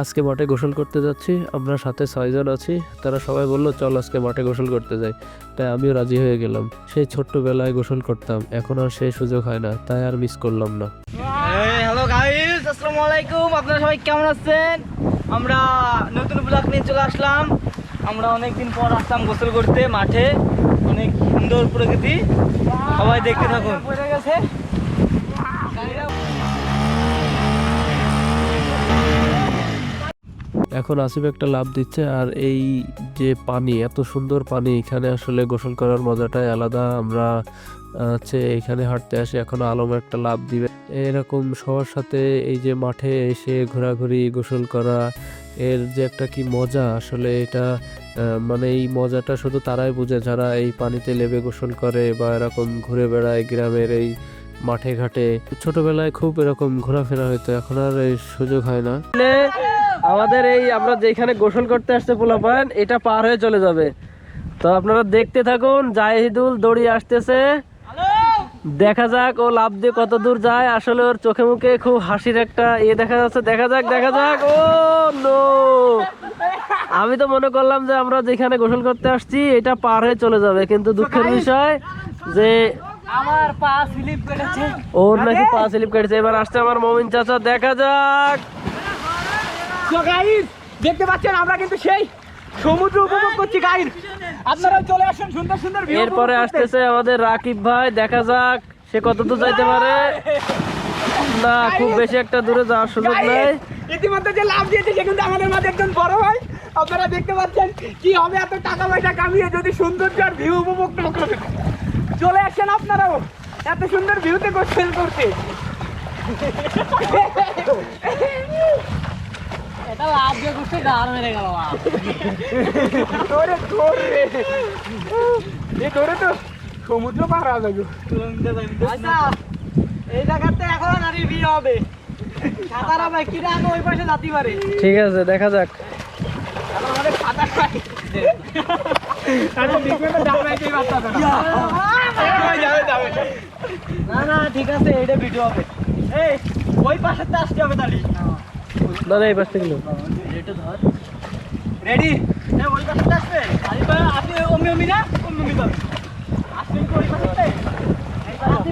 আজকে মাঠে গোসল করতে যাচ্ছি আমরা সাথে ছয়জন আছি তারা সবাই বলল চল আজকে মাঠে গোসল করতে যাই। তাই আমিও রাজি হয়ে গেলাম। সেই ছোট্টবেলায় গোসল করতাম এখন আর সেই সুযোগ হয় না তাই আর মিস করলাম না। হ্যালো গাইস আসসালামু আলাইকুম আপনারা সবাই কেমন আছেন? আমরা নতুন ব্লগ নিয়ে চলে আসলাম। আমরা অনেকদিন পর আসলাম গোসল করতে মাঠে। অনেক সুন্দর প্রকৃতি। সবাই দেখতে থাকুন। পড়ে গেছে। এখন আসিফ একটা লাভ দিচ্ছে আর এই যে পানি, এত সুন্দর পানি, এখানে আসলে গোসল করার মজাটাই আলাদা। আমরা হচ্ছে এখানে হাঁটতে আসি, এখন আলম একটা লাভ দিবে। এরকম সবার সাথে এই যে মাঠে এসে ঘোরাঘুরি, গোসল করা, এর যে একটা কি মজা, আসলে এটা মানে এই মজাটা শুধু তারাই বুঝে, যারা এই পানিতে লেবে গোসল করে বা এরকম ঘুরে বেড়ায় গ্রামের এই মাঠে ঘাটে। ছোটবেলায় খুব এরকম ঘোরাফেরা হতো এখন আর এই সুযোগ হয় না। আমাদের এই আমরা যেখানে গোসল করতে আসছে পোলাপান এটা পার হয়ে চলে যাবে। তো আপনারা দেখতে থাকুন জাহিদুল দড়ি আসতেছে। দেখা যাক ও লাভ দিয়ে কত দূর যায়। আসলে ওর চোখে মুখে খুব হাসির একটা ইয়ে দেখা যাচ্ছে। দেখা যাক দেখা যাক। Oh no. আমি তো মনে করলাম যে আমরা যেখানে গোসল করতে আসছি এটা পার হয়ে চলে যাবে। কিন্তু দুঃখের বিষয় যে আমার পা স্লিপ কেটেছে। ওর নাকি পা স্লিপ কেটেছে। এবার আসছে আমার মমিন চাচা। দেখা যাক। তো গাইস দেখতে পাচ্ছেন আমরা কিন্তু সেই সমুদ্র উপভোগ করছি গাইস আপনারা চলে আসুন সুন্দর সুন্দর ভিউ এরপরে আসতেছে আমাদের রাকিব ভাই দেখা যাক সে কত দূর যাইতে পারে। না খুব বেশি একটা দূরে যাওয়ার সুযোগ নেই। ইতিমধ্যে যে লাভ দিয়েছে সে কিন্তু আমাদের মাঝে একজন বড় ভাই। আপনারা দেখতে পাচ্ছেন কি হবে এত টাকা পয়সা কামিয়ে যদি সৌন্দর্য আর ভিউ উপভোগ না করেন। চলে আসেন আপনারাও এত সুন্দর ভিউতে গোসল করতে এটা লাভ দিয়ে করতে গার মেরে গেল ওরে ধরে এ ধরে তো সমুদ্র পার আচ্ছা এই জায়গাতে এখন আর বিয়ে হবে সাঁতারা ভাই কিরা আগে ওই পাশে যাতে পারে ঠিক আছে দেখা যাক না না ঠিক আছে এইটা ভিডিও হবে এই ওই পাশে তো আসতে হবে তাহলে না এই পাশ থেকে লো। রেডি আপনি অমি অমি না? অমি অমি যাবে আসবেন কি ওই আপনি